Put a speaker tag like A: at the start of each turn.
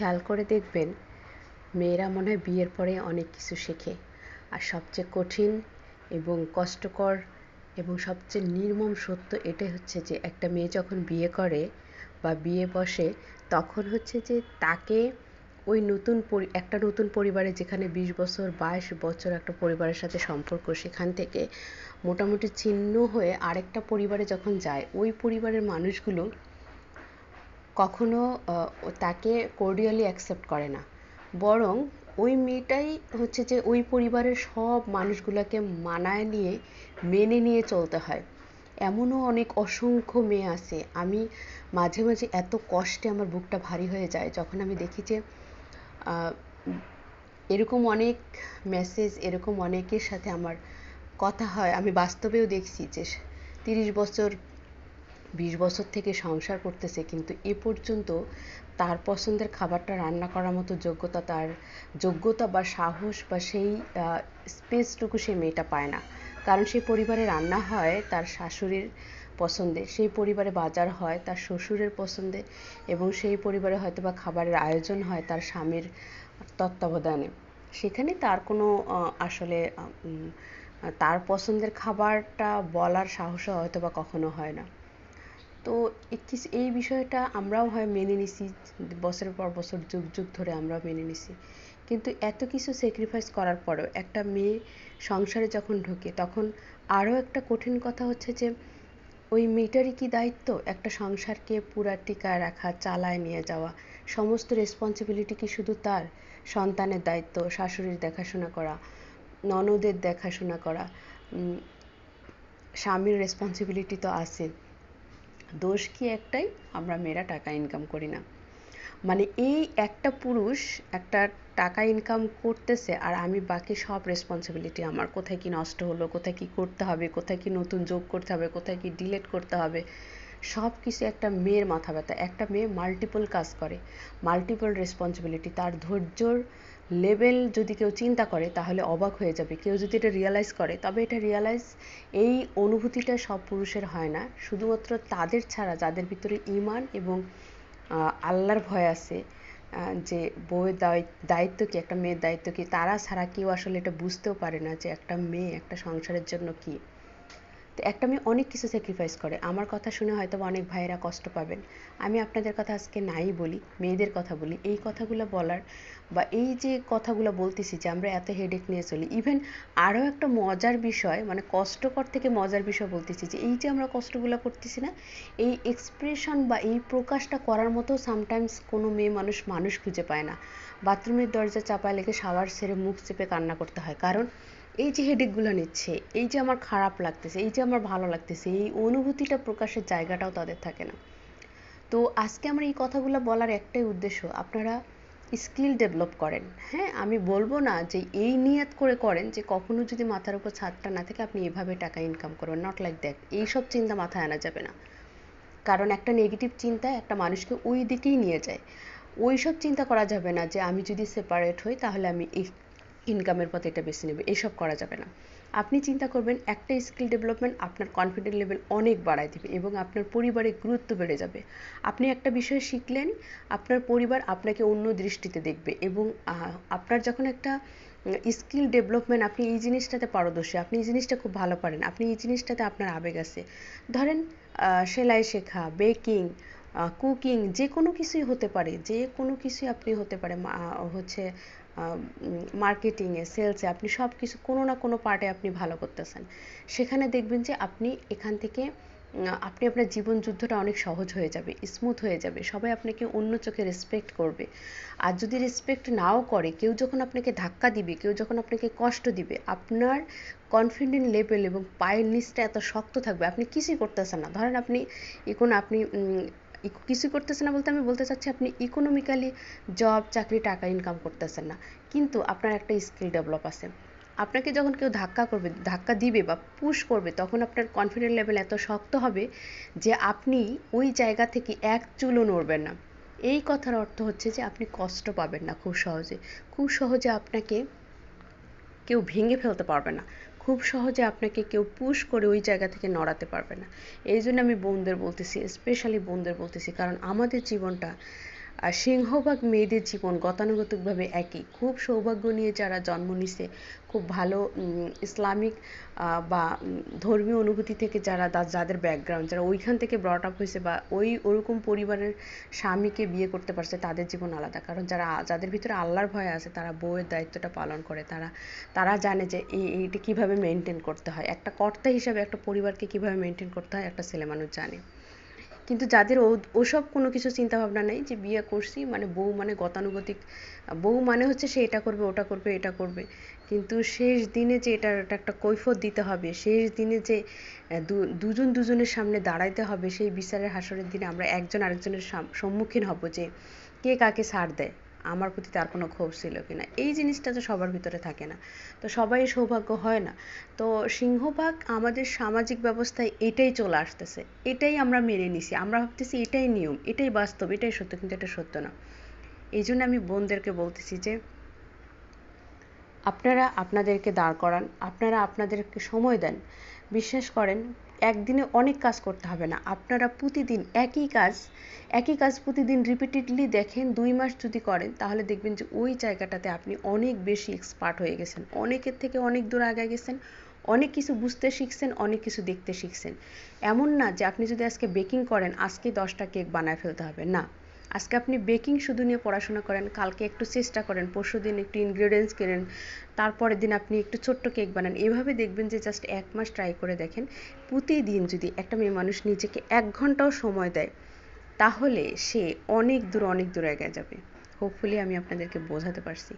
A: খেয়াল করে দেখবেন, মেয়েরা মনে হয় বিয়ের পরে অনেক কিছু শেখে। আর সবচেয়ে কঠিন এবং কষ্টকর এবং সবচেয়ে নির্মম সত্য এটাই হচ্ছে যে, একটা মেয়ে যখন বিয়ে করে বা বিয়ে বসে, তখন হচ্ছে যে তাকে ওই নতুন একটা নতুন পরিবারে যেখানে বিশ বছর, বাইশ বছর একটা পরিবারের সাথে সম্পর্ক, সেখান থেকে মোটামুটি ছিন্ন হয়ে আরেকটা পরিবারে যখন যায়, ওই পরিবারের মানুষগুলো কখনো তাকে কোর্ডিয়ালি অ্যাকসেপ্ট করে না। বরং ওই মেয়েটাই হচ্ছে যে ওই পরিবারের সব মানুষগুলোকে মানায় নিয়ে, মেনে নিয়ে চলতে হয়। এমনও অনেক অসংখ্য মেয়ে আছে। আমি মাঝে মাঝে এত কষ্টে আমার বুকটা ভারী হয়ে যায় যখন আমি দেখি যে এরকম অনেক মেসেজ এরকম অনেকের সাথে আমার কথা হয়। আমি বাস্তবেও দেখছি যে, তিরিশ বছর বিশ বছর থেকে সংসার করতেছে, কিন্তু এ পর্যন্ত তার পছন্দের খাবারটা রান্না করার মতো যোগ্যতা তার, যোগ্যতা বা সাহস বা সেই স্পেসটুকু সে মেয়েটা পায় না। কারণ সেই পরিবারে রান্না হয় তার শাশুড়ির পছন্দের সেই পরিবারে বাজার হয় তার শ্বশুরের পছন্দে, এবং সেই পরিবারে হয়তো বা খাবারের আয়োজন হয় তার স্বামীর তত্ত্বাবধানে। সেখানে তার কোনো আসলে তার পছন্দের খাবারটা বলার সাহসও হয়তো বা কখনো হয় না। তো এই বিষয়টা আমরাও হয় মেনে নিছি, বছরের পর বছর, যুগ যুগ ধরে আমরাও মেনে নিছি। কিন্তু এত কিছু স্যাক্রিফাইস করার পরেও একটা মেয়ে সংসারে যখন ঢোকে, তখন আরও একটা কঠিন কথা হচ্ছে যে, ওই মেয়েটারই কি দায়িত্ব? একটা সংসারকে পুরা টিকায় রাখা, চালায় নিয়ে যাওয়া, সমস্ত রেসপন্সিবিলিটি কি শুধু তার? সন্তানের দায়িত্ব, শাশুড়ির দেখাশোনা করা, ননদের দেখাশোনা করা স্বামীর রেসপন্সিবিলিটি তো আছে। দোষ কি একটাই? আমরা মেয়েরা টাকা ইনকাম করি না। মানে এই একটা পুরুষ একটা টাকা ইনকাম করতেছে আর আমি বাকি সব রেসপন্সিবিলিটি আমার। কোথায় কি নষ্ট হলো, কোথায় কি করতে হবে, কোথায় কি নতুন যোগ করতে হবে, কোথায় কি ডিলেট করতে হবে, সব কিছু একটা মেয়ের মাথা ব্যথা। একটা মেয়ে মাল্টিপল কাজ করে মাল্টিপল রেসপন্সিবিলিটি তার ধৈর্যর লেভেল যদি কেউ চিন্তা করে, তাহলে অবাক হয়ে যাবে। কেউ যদি এটা রিয়ালাইজ করে, তবে এটা রিয়ালাইজ এই অনুভূতিটা সব পুরুষের হয় না। শুধুমাত্র তাদের ছাড়া, যাদের ভিতরে ইমান এবং আল্লাহর ভয় আছে যে বউয়ের দায়িত্ব কি, একটা মেয়ের দায়িত্ব কি, তারা ছাড়া কেউ আসলে এটা বুঝতেও পারে না যে একটা মেয়ে একটা সংসারের জন্য কী। তো একটা মেয়ে অনেক কিছু স্যাক্রিফাইস করে। আমার কথা শুনে হয়তো অনেক ভাইয়েরা কষ্ট পাবেন। আমি আপনাদের কথা আজকে নাই বলি, মেয়েদের কথা বলি। এই কথাগুলো বলার বা এই যে কথাগুলো বলতেছি যে আমরা এত হেডেক নিয়ে চলি ইভেন আরও একটা মজার বিষয় মানে কষ্টকর থেকে মজার বিষয় বলতেছি যে এই যে আমরা কষ্টগুলো করতেছি না, এই এক্সপ্রেশন বা এই প্রকাশটা করার মতো সামটাইমস কোনো মেয়ে মানুষ মানুষ খুঁজে পায় না। বাথরুমের দরজা চাপায় লেগে শাওয়ার সেরে মুখ চেপে কান্না করতে হয়। কারণ এই যে হেডেকগুলো নিচ্ছে, এই যে আমার খারাপ লাগতেছে, এই যে আমার ভালো লাগতেছে, এই অনুভূতিটা প্রকাশের জায়গাটাও তাদের থাকে না। তো আজকে আমার এই কথাগুলো বলার একটাই উদ্দেশ্য, আপনারা স্কিল ডেভেলপ করেন। হ্যাঁ আমি বলব না যে এই নিয়াত করে করেন যে কখনো যদি মাথার উপর ছাদটা না থাকে, আপনি এভাবে টাকা ইনকাম করবেন। নট লাইক দ্যাট এইসব চিন্তা মাথায় আনা যাবে না। কারণ একটা নেগেটিভ চিন্তা একটা মানুষকে ওই দিকেই নিয়ে যায়। ওই সব চিন্তা করা যাবে না যে আমি যদি সেপারেট হই, তাহলে আমি এই ইনকামের পথে এটা বেছে নেবে, এসব করা যাবে না। আপনি চিন্তা করবেন, একটা স্কিল ডেভেলপমেন্ট আপনার কনফিডেন্ট লেভেল অনেক বাড়ায় দেবে এবং আপনার পরিবারের গুরুত্ব বেড়ে যাবে। আপনি একটা বিষয় শিখলেন, আপনার পরিবার আপনাকে অন্য দৃষ্টিতে দেখবে এবং আপনার যখন একটা স্কিল ডেভেলপমেন্ট আপনি এই জিনিসটাতে পারদর্শী, আপনি এই জিনিসটা খুব ভালো পারেন, আপনি এই জিনিসটাতে আপনার আবেগ আছে। ধরেন সেলাই শেখা বেকিং কুকিং যে কোনো কিছুই হতে পারে যে কোনো কিছুই আপনি হতে পারে হচ্ছে মার্কেটিংয়ে সেলসে আপনি সব কিছু কোনো না কোনো পার্টে আপনি ভালো করতেছেন। সেখানে দেখবেন যে আপনি এখান থেকে আপনি আপনার জীবন যুদ্ধটা অনেক সহজ হয়ে যাবে স্মুথ হয়ে যাবে, সবাই আপনাকে অন্য চোখে রেসপেক্ট করবে। আর যদি রেসপেক্ট নাও করে, কেউ যখন আপনাকে ধাক্কা দিবে, কেউ যখন আপনাকে কষ্ট দিবে, আপনার কনফিডেন্ট লেভেল এবং পায়ের নিচটা এত শক্ত থাকবে, আপনি কিছুই করতেছেন না। ধরেন আপনি, এখন আপনি কিছু করতেছে না বলতে আমি বলতে চাচ্ছি আপনি ইকোনমিক্যালি জব চাকরি, টাকা ইনকাম করতেছেন না। কিন্তু আপনার একটা স্কিল ডেভেলপ আছে। আপনাকে যখন কেউ ধাক্কা করবে, ধাক্কা দিবে বা পুশ করবে, তখন আপনার কনফিডেন্ট লেভেল এত শক্ত হবে যে আপনি ওই জায়গা থেকে এক চুলও নড়বেন না। এই কথার অর্থ হচ্ছে যে আপনি কষ্ট পাবেন না খুব সহজে। খুব সহজে আপনাকে কেউ ভেঙে ফেলতে পারবে না। খুব সহজে আপনাকে কেউ পুশ করে ওই জায়গা থেকে নড়াতে পারবে না। এই জন্য আমি বোনদের বলতেছি স্পেশালি বোনদের বলতেছি, কারণ আমাদের জীবনটা আর সিংহভাগ মেয়েদের জীবন গতানুগতিকভাবে একই। খুব সৌভাগ্য নিয়ে যারা জন্ম নিছে, খুব ভালো ইসলামিক বা ধর্মীয় অনুভূতি থেকে যারা যাদের ব্যাকগ্রাউন্ড যারা ওইখান থেকে ব্রট আপ হয়েছে বা ওই ওরকম পরিবারের স্বামীকে বিয়ে করতে পারছে, তাদের জীবন আলাদা। কারণ যারা, যাদের ভিতরে আল্লাহর ভয় আছে, তারা বউয়ের দায়িত্বটা পালন করে। তারা তারা জানে যে এই, এইটা কীভাবে মেনটেন করতে হয়। একটা কর্তা হিসাবে একটা পরিবারকে কীভাবে মেনটেন করতে হয়, একটা ছেলে মানুষ জানে। কিন্তু যাদের ও, ওসব কোনো কিছু চিন্তা ভাবনা নেই যে বিয়ে করছি মানে বউ মানে গতানুগতিক, বউ মানে হচ্ছে সে এটা করবে, ওটা করবে, এটা করবে। কিন্তু শেষ দিনে যে এটার একটা কৈফত দিতে হবে, শেষ দিনে যে দুজন দুজনের সামনে দাঁড়াইতে হবে, সেই বিচারের হাসরের দিনে আমরা একজন আরেকজনের সম্মুখীন হব যে, কে কাকে ছাড় দেয়। আমার প্রতি তার কোনো ক্ষোভ ছিল কিনা? এই জিনিসটা তো সবার ভিতরে থাকে না। তো সবাই সৌভাগ্য হয় না। তো সিংহভাগ আমাদের সামাজিক ব্যবস্থায় এটাই চলে আসতেছে। এটাই আমরা মেনে নিছি। আমরা ভাবতেছি এটাই নিয়ম, এটাই বাস্তব, এটাই সত্য, কিন্তু এটা সত্য না। এই জন্য আমি বোনদেরকে বলতেছি যে, আপনারা আপনাদেরকে দাঁড় করান, আপনারা আপনাদেরকে সময় দেন। বিশ্বাস করেন একদিনে অনেক কাজ করতে হবে না। আপনারা প্রতিদিন একই কাজ একই কাজ প্রতিদিন রিপিটেডলি দেখেন, দুই মাস যদি করেন, তাহলে দেখবেন যে ওই জায়গাটাতে আপনি অনেক বেশি এক্সপার্ট হয়ে গেছেন। অনেকের থেকে অনেক দূর আগে গেছেন, অনেক কিছু বুঝতে শিখছেন, অনেক কিছু দেখতে শিখছেন। এমন না যে আপনি যদি আজকে বেকিং করেন, আজকে দশটা কেক বানায় ফেলতে হবে। না। আজকে আপনি বেকিং শুধু নিয়ে পড়াশোনা করেন, কালকে একটু চেষ্টা করেন পরশু দিন একটু ইনগ্রেডিয়েন্টস কেনেন, তারপরের দিন আপনি একটু ছোট্ট কেক বানান। এভাবে দেখবেন যে জাস্ট এক মাস ট্রাই করে দেখেন, প্রতিদিন যদি একটা মেয়ে মানুষ নিজেকে এক ঘন্টাও সময় দেয়, তাহলে সে অনেক দূর অনেক দূর এগিয়ে যাবে। হোপফুলি আমি আপনাদেরকে বোঝাতে পারছি।